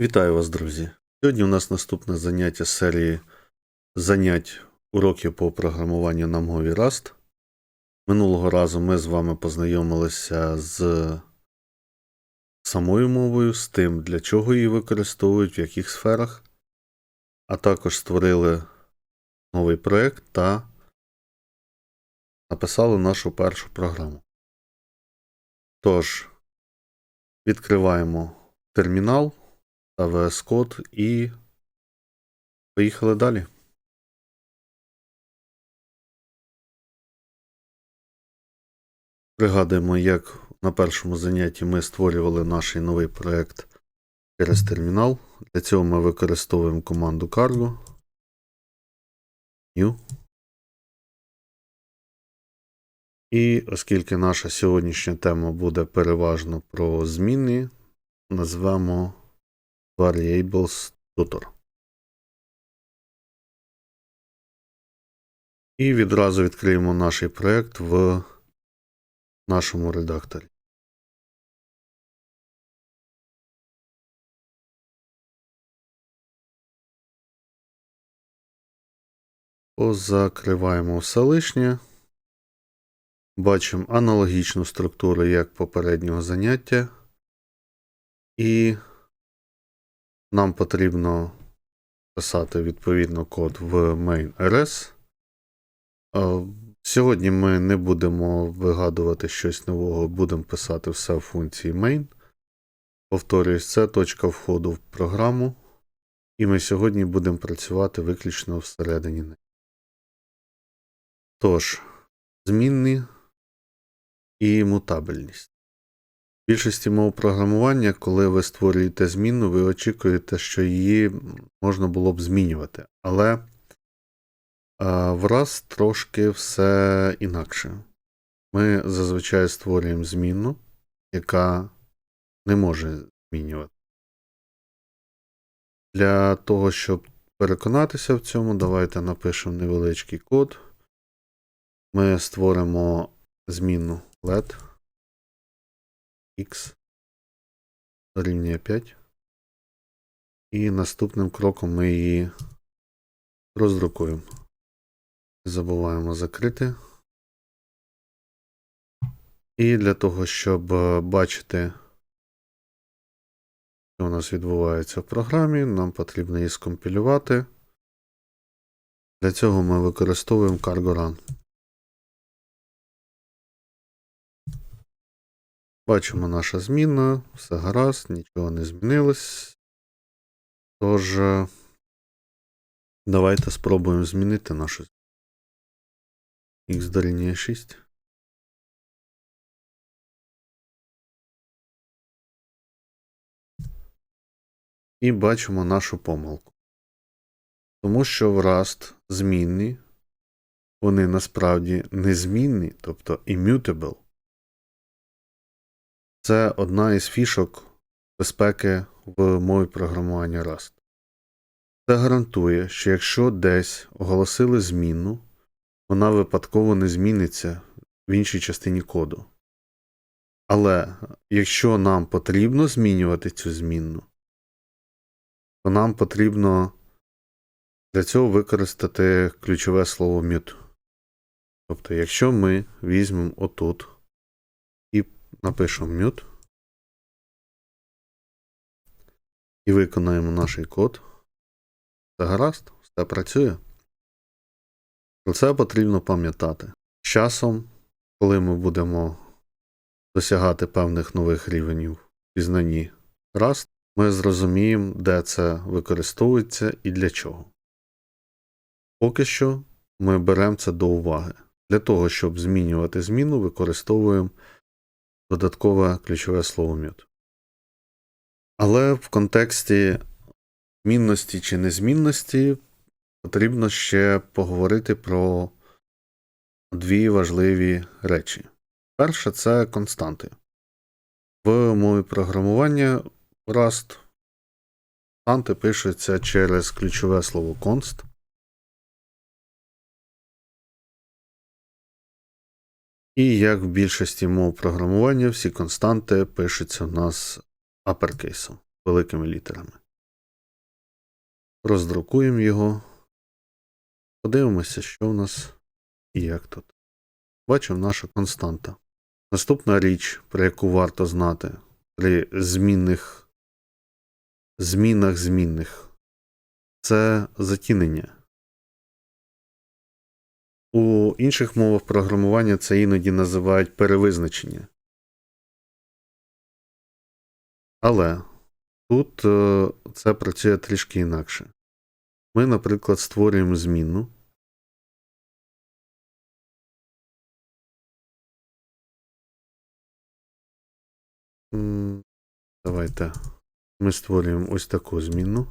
Вітаю вас, друзі! Сьогодні у нас наступне заняття серії занять уроків по програмуванню на мові Rust. Минулого разу ми з вами познайомилися з самою мовою, з тим, для чого її використовують, в яких сферах, а також створили новий проєкт та написали нашу першу програму. Тож, відкриваємо термінал Code і поїхали далі. Пригадуємо, як на першому занятті ми створювали наш новий проєкт через термінал. Для цього ми використовуємо команду cargo. New. І оскільки наша сьогоднішня тема буде переважно про зміни, назвемо Variables Tutor. І відразу відкриємо наш проєкт в нашому редакторі. Позакриваємо все лишнє. Бачимо аналогічну структуру як попереднього заняття. І нам потрібно писати відповідно код в main.rs. Сьогодні ми не будемо вигадувати щось нового, будемо писати все в функції main. Повторюсь, це точка входу в програму. І ми сьогодні будемо працювати виключно всередині неї. Тож, змінні і мутабельність. Більшості мов програмування, коли ви створюєте зміну, ви очікуєте, що її можна було б змінювати. Але в раз трошки все інакше. Ми зазвичай створюємо зміну, яка не може змінювати. Для того, щоб переконатися в цьому, давайте напишемо невеличкий код. Ми створимо зміну LED x дорівнює 5. І наступним кроком ми її роздрукуємо. Забуваємо закрити. І для того, щоб бачити, що у нас відбувається в програмі, нам потрібно її скомпілювати. Для цього ми використовуємо cargo Бачимо наша зміна, все гаразд, нічого не змінилось. Тож, давайте спробуємо змінити нашу Х дорівнює 6. І бачимо нашу помилку. Тому що в Rust змінні, вони насправді незмінні, тобто immutable. Це одна із фішок безпеки в мові програмування Rust. Це гарантує, що якщо десь оголосили зміну, вона випадково не зміниться в іншій частині коду. Але якщо нам потрібно змінювати цю змінну, то нам потрібно для цього використати ключове слово mute. Тобто, якщо ми візьмемо отут напишемо mute і виконаємо наш код, це гаразд, все працює. Про це потрібно пам'ятати. З часом, коли ми будемо досягати певних нових рівнів пізнанні Rust, ми зрозуміємо, де це використовується і для чого. Поки що ми беремо це до уваги. Для того, щоб змінювати зміну, використовуємо додаткове ключове слово mute. Але в контексті змінності чи незмінності потрібно ще поговорити про дві важливі речі. Перше це константи. В мові програмування Rust константи пишуться через ключове слово const. І як в більшості мов програмування, всі константи пишуться у нас апперкейсом, великими літерами. роздрукуємо його. Подивимося, що в нас і як тут. Бачимо наша константа. Наступна річ, про яку варто знати при змінних змінах змінних, це затінення. У інших мовах програмування це іноді називають перевизначення. Але тут е, це працює трішки інакше. Ми, наприклад, створюємо змінну. Давайте ми створюємо ось таку змінну.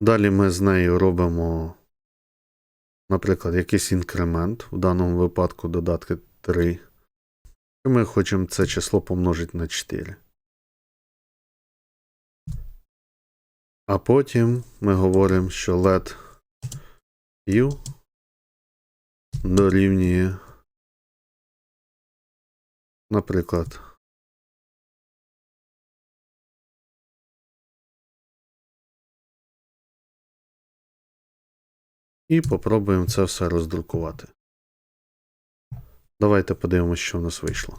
Далі ми з нею робимо, наприклад, якийсь інкремент, в даному випадку додатки 3. І ми хочемо це число помножити на 4. А потім ми говоримо, що let u дорівнює, наприклад, І попробуємо це все роздрукувати. Давайте подивимося, що в нас вийшло.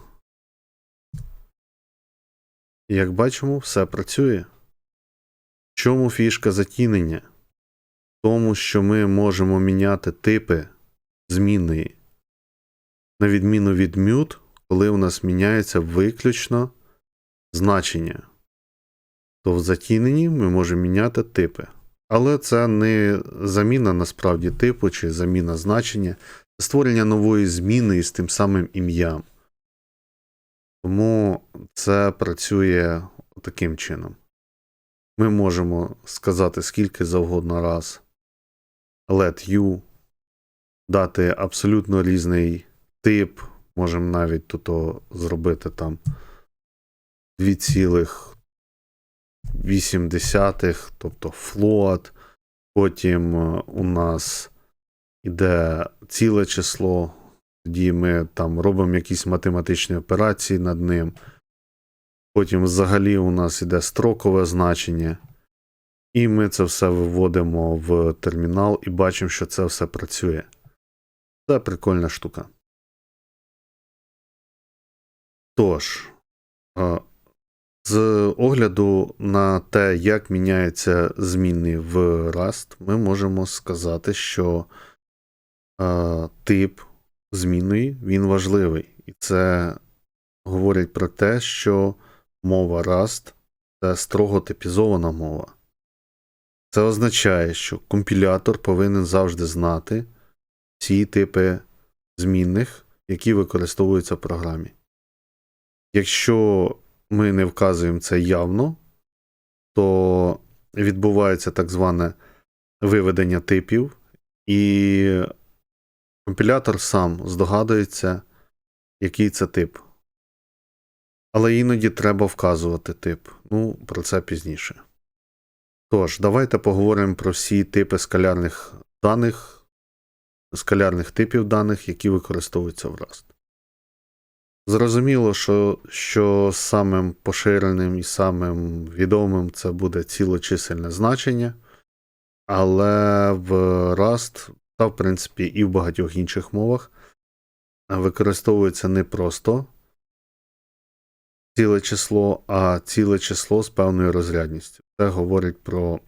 Як бачимо, все працює. В чому фішка затінення? В тому, що ми можемо міняти типи змінної. На відміну від mute, коли у нас міняється виключно значення. То в затіненні ми можемо міняти типи. Але це не заміна насправді типу чи заміна значення, це створення нової зміни із тим самим ім'ям. Тому це працює таким чином. Ми можемо сказати скільки завгодно раз let you, дати абсолютно різний тип. Можемо навіть тут зробити там 2,8, тобто float. Потім е, у нас іде ціле число, тоді ми там робимо якісь математичні операції над ним. Потім взагалі у нас іде строкове значення. І ми це все виводимо в термінал і бачимо, що це все працює. Це прикольна штука. Тож, е, з огляду на те, як міняються зміни в Rust, ми можемо сказати, що е, тип змінної він важливий. І це говорить про те, що мова Rust це строго типізована мова. Це означає, що компілятор повинен завжди знати всі типи змінних, які використовуються в програмі. Якщо ми не вказуємо це явно, то відбувається так зване виведення типів, і компілятор сам здогадується, який це тип. Але іноді треба вказувати тип. Ну, про це пізніше. Тож, давайте поговоримо про всі типи скалярних даних, скалярних типів даних, які використовуються в Rust. Зрозуміло, що що самим поширеним і самим відомим це буде цілочисельне значення, але в Rust, та в принципі і в багатьох інших мовах використовується не просто ціле число, а ціле число з певною розрядністю. Це говорить про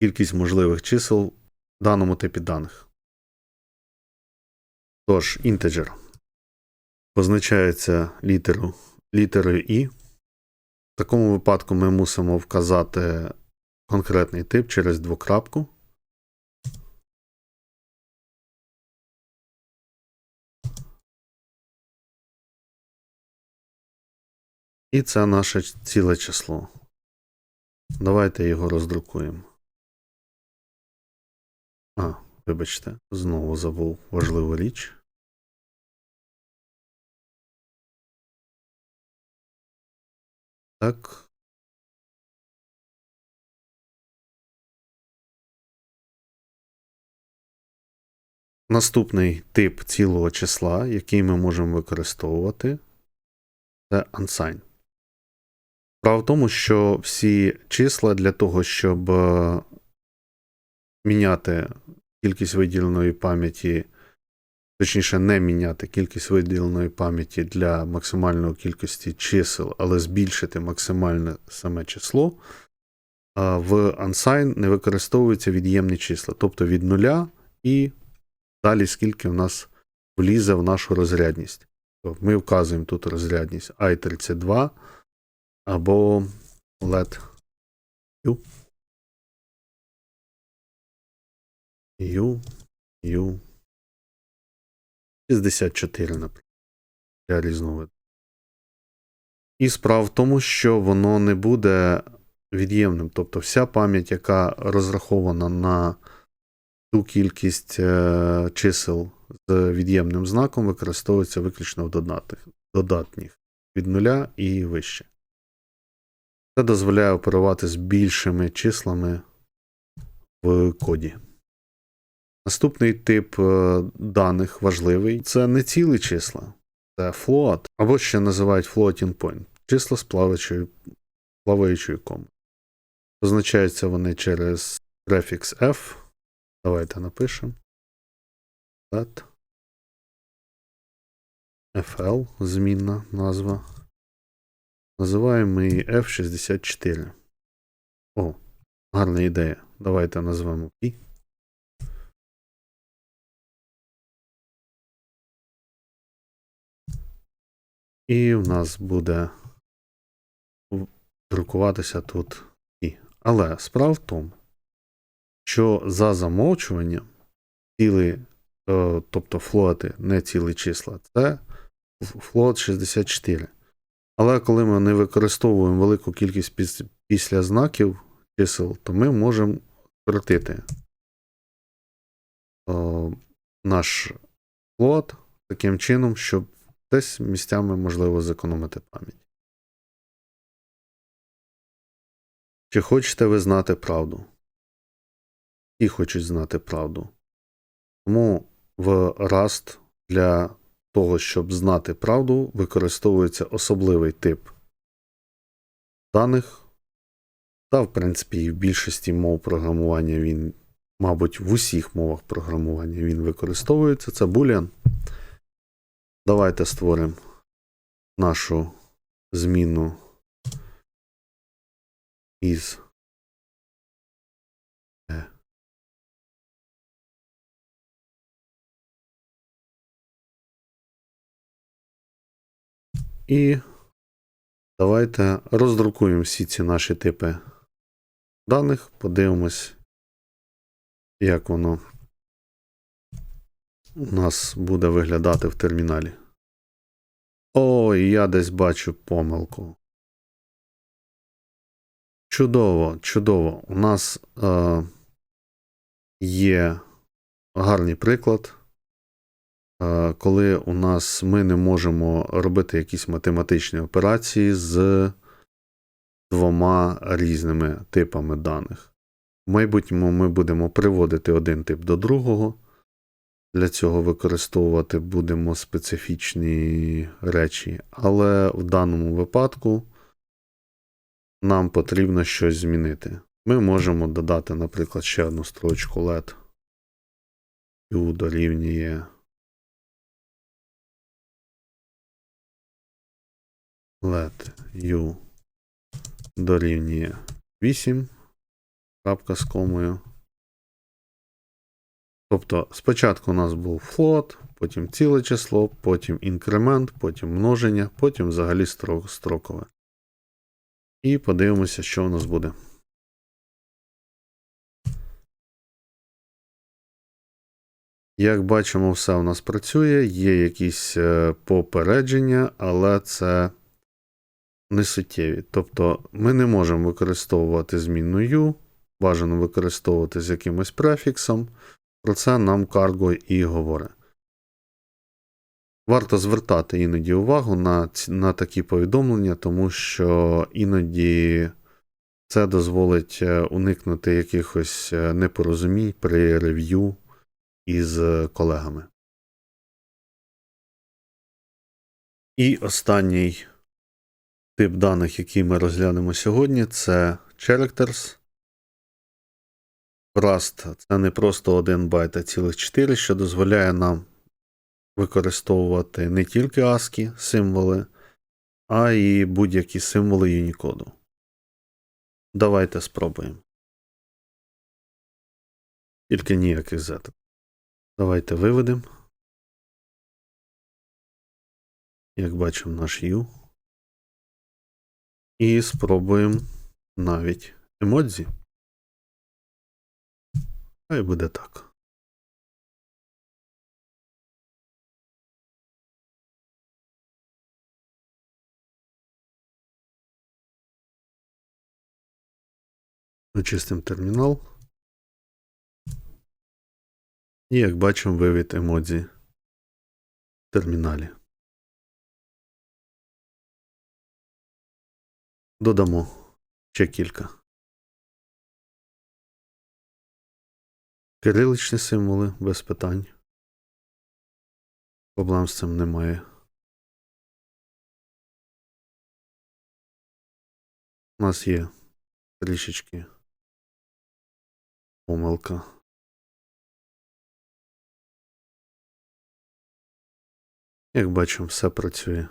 кількість можливих чисел в даному типі даних. Тож, інтеджер позначається літеру, літерою І. В такому випадку ми мусимо вказати конкретний тип через двокрапку. І це наше ціле число. Давайте його роздрукуємо. А, вибачте, знову забув важливу річ. Так. Наступний тип цілого числа, який ми можемо використовувати, це unsigned. Справа в тому, що всі числа для того, щоб е, міняти кількість виділеної пам'яті, точніше, не міняти кількість виділеної пам'яті для максимальної кількості чисел, але збільшити максимальне саме число, в unsigned не використовуються від'ємні числа, тобто від нуля і далі скільки в нас влізе в нашу розрядність. Тобто Ми вказуємо тут розрядність i32 або let u. U, U. 64, наприклад. Для різновиду. І справа в тому, що воно не буде від'ємним. Тобто вся пам'ять, яка розрахована на ту кількість е, чисел з від'ємним знаком, використовується виключно в додатних, додатніх від нуля і вище. Це дозволяє оперувати з більшими числами в коді. Наступний тип е, даних важливий це не цілі числа, це float, або ще називають floating point, числа з плаваючою, плаваючою комою. Позначаються вони через префікс F. Давайте напишемо. Let. FL, змінна назва. Називаємо її F64. О, гарна ідея. Давайте назвемо P. І в нас буде друкуватися тут і. Але справа в тому, що за замовчуванням ціли, е, тобто флоти, не цілі числа, це флот 64. Але коли ми не використовуємо велику кількість піс- після знаків чисел, то ми можемо скоротити е, наш флот таким чином, щоб десь місцями можливо зекономити пам'ять. Чи хочете ви знати правду? Всі хочуть знати правду. Тому в Rust для того, щоб знати правду, використовується особливий тип даних. Та, в принципі, і в більшості мов програмування він, мабуть, в усіх мовах програмування він використовується. Це Boolean. Давайте створимо нашу зміну із е. І давайте роздрукуємо всі ці наші типи даних, подивимось, як воно у нас буде виглядати в терміналі. Ой, я десь бачу помилку. Чудово, чудово. У нас е, є гарний приклад, е, коли у нас ми не можемо робити якісь математичні операції з двома різними типами даних. В майбутньому ми будемо приводити один тип до другого. Для цього використовувати будемо специфічні речі, але в даному випадку нам потрібно щось змінити. Ми можемо додати, наприклад, ще одну строчку LED. U дорівнює LED U дорівнює 8. Крапка з комою. Тобто спочатку у нас був float, потім ціле число, потім інкремент, потім множення, потім взагалі строк, строкове. І подивимося, що у нас буде. Як бачимо, все у нас працює, є якісь е, попередження, але це не суттєві. Тобто ми не можемо використовувати змінну бажано використовувати з якимось префіксом. Про це нам Cargo і говорить. Варто звертати іноді увагу на, на такі повідомлення, тому що іноді це дозволить е, уникнути якихось е, непорозумінь при рев'ю із колегами. І останній тип даних, який ми розглянемо сьогодні, це characters. Rust це не просто 1 байт, а цілих 4, що дозволяє нам використовувати не тільки ASCII символи, а й будь-які символи Unicode. Давайте спробуємо. Тільки ніяких Z. Давайте виведемо. Як бачимо, наш U. І спробуємо навіть емодзі. Хай буде так. Очистимо термінал. І як бачимо, вивід емодзі в терміналі. Додамо ще кілька. Кириличні символи без питань. Проблем з цим немає. У нас є трішечки помилка. Як бачимо, все працює.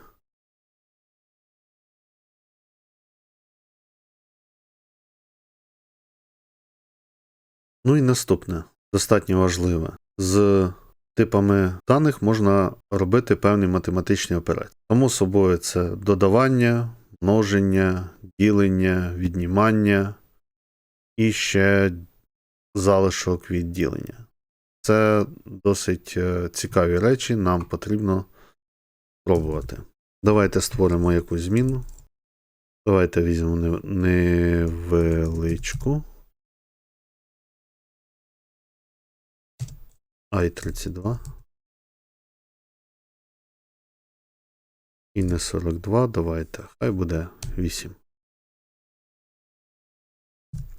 Ну і наступне, достатньо важливе. З типами даних можна робити певні математичні операції. Тому собою це додавання, множення, ділення, віднімання і ще залишок від ділення. Це досить е, цікаві речі, нам потрібно спробувати. Давайте створимо якусь зміну. Давайте візьмемо нев- невеличку. I32. І не 42, давайте. Хай буде 8.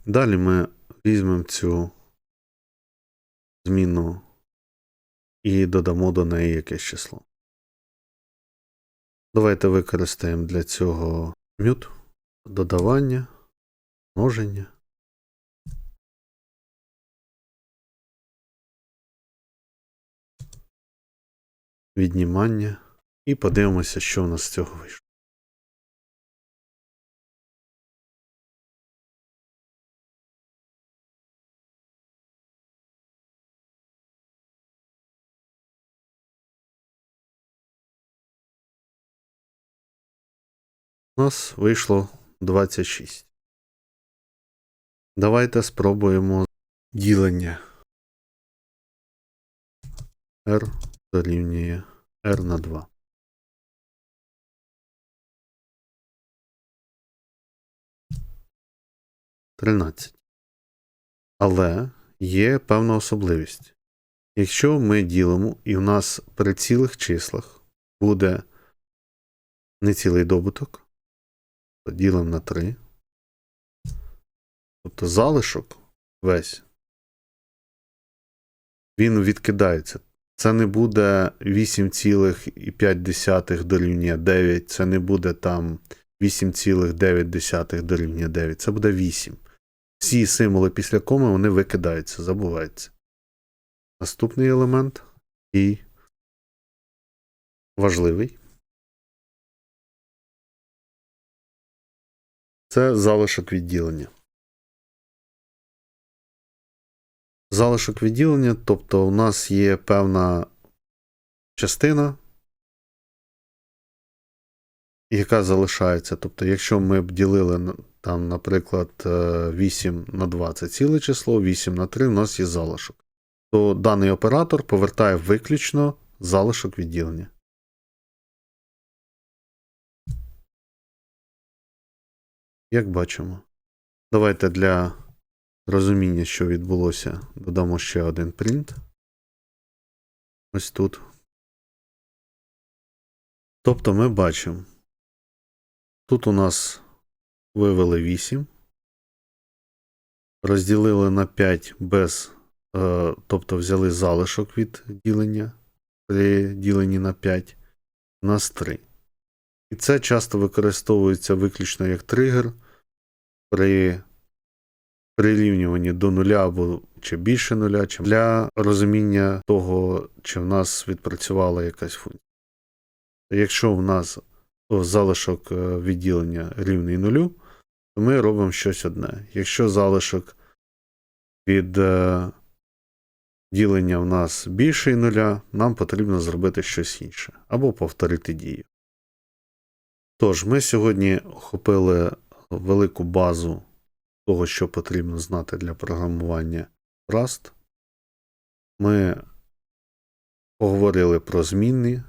Далі ми візьмемо цю зміну і додамо до неї якесь число. Давайте використаємо для цього мют, додавання, множення. Віднімання. І подивимося, що у нас з цього вийшло. У нас вийшло 26. Давайте спробуємо ділення. R дорівнює R на 2. Тринадцять. Але є певна особливість. Якщо ми ділимо, і в нас при цілих числах буде не цілий добуток, то ділимо на 3. Тобто залишок весь. Він відкидається. Це не буде 8,5 дорівнює 9, це не буде там 8,9 дорівнює 9, це буде 8. Всі символи після коми вони викидаються, забуваються. Наступний елемент і важливий. Це залишок відділення. Залишок відділення, тобто у нас є певна частина, яка залишається. Тобто, якщо ми б ділили там, наприклад, е, 8 на 2 це ціле число, 8 на 3 у нас є залишок, то даний оператор повертає виключно залишок відділення. Як бачимо. Давайте для розуміння, що відбулося, додамо ще один принт. Ось тут. Тобто ми бачимо. Тут у нас вивели 8. Розділили на 5 без е, тобто взяли залишок від ділення при діленні на 5, у нас 3. І це часто використовується виключно як тригер при прирівнюванні до нуля або чи більше нуля, чи для розуміння того, чи в нас відпрацювала якась функція. Якщо в нас залишок е, відділення рівний нулю, то ми робимо щось одне. Якщо залишок від е, ділення в нас більший нуля, нам потрібно зробити щось інше або повторити дію. Тож, ми сьогодні охопили велику базу того, що потрібно знати для програмування Rust. Ми поговорили про змінні.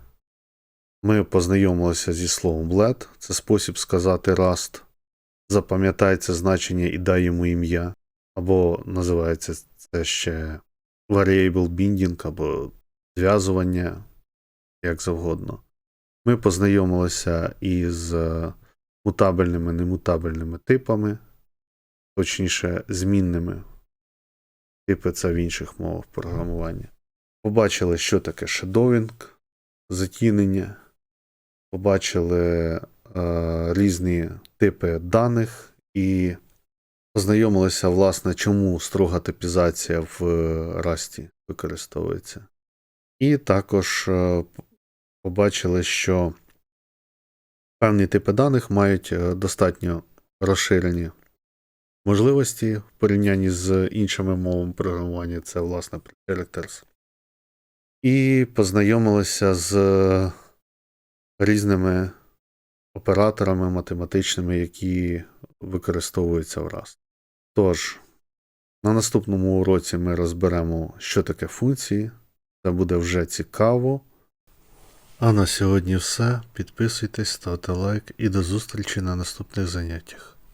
Ми познайомилися зі словом let. Це спосіб сказати Rust. Запам'ятай значення і дай йому ім'я. Або називається це ще variable binding, або зв'язування, як завгодно. Ми познайомилися із мутабельними немутабельними типами, точніше, змінними. Типи це в інших мовах програмування. Побачили, що таке шедовінг, затінення. Побачили е, різні типи даних і познайомилися, власне, чому строга типізація в Расті використовується. І також е, побачили, що певні типи даних мають е, достатньо розширені можливості в порівнянні з іншими мовами програмування, це, власне, characters. І познайомилися з різними операторами математичними, які використовуються в Rust. Тож, на наступному уроці ми розберемо, що таке функції. Це буде вже цікаво. А на сьогодні все. Підписуйтесь, ставте лайк і до зустрічі на наступних заняттях.